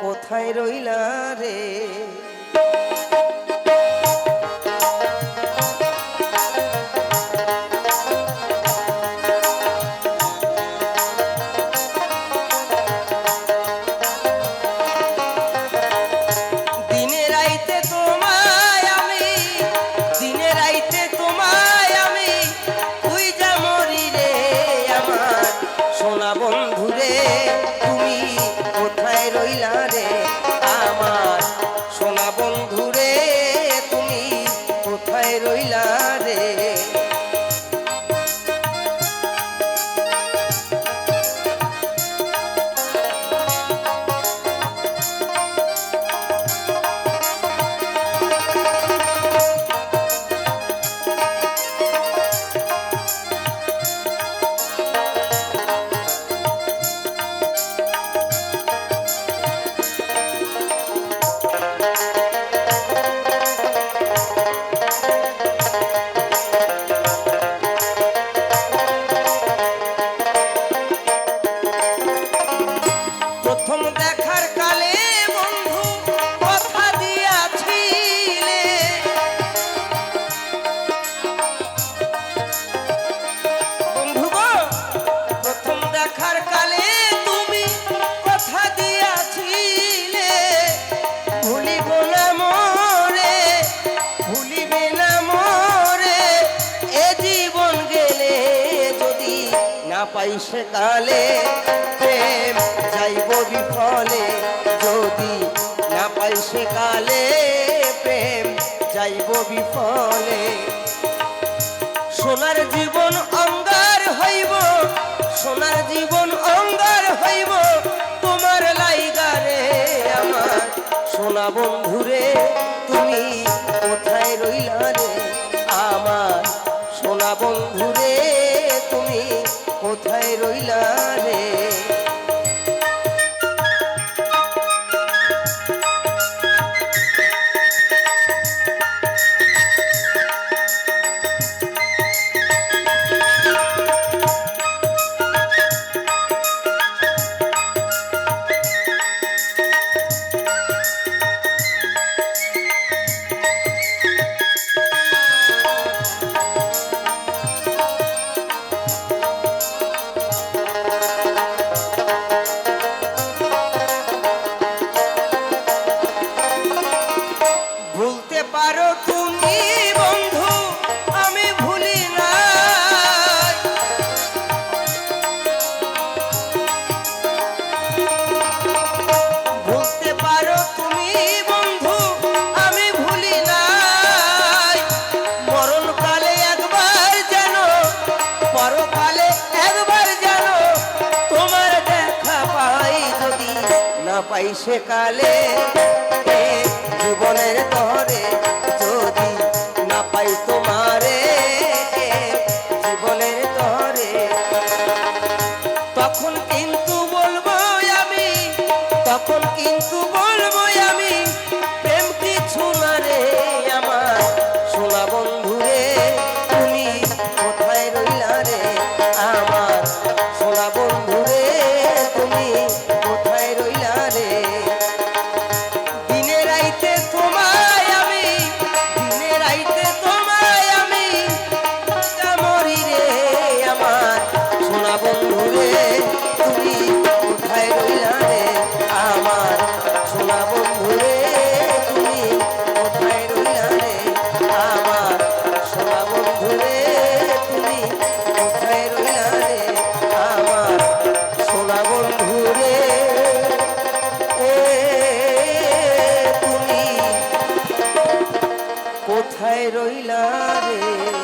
কোথায় রইলা রে? পাই প্রেম যাইব বিফলে। যদি না পাই প্রেম যাইব বিফলে। সোনার জীবন অঙ্গার হইব, সোনার জীবন অঙ্গার হইব। তোমার লাইগারে আমার সোনা বন্ধুরে তুমি কোথায় রইলা রে? আমার সোনা বন্ধুরে রইলা রে। পারো তুমি, বন্ধু, আমি ভুলি ভুলতে পারো তুমি, বন্ধু, আমি ভুলি একবার যেন, পরকালে একবার যেন তোমার দেখা পাই যদি না পাই সে কালে কিন্তু বলব আমি তখন কিন্তু কোথায় রইলা রে?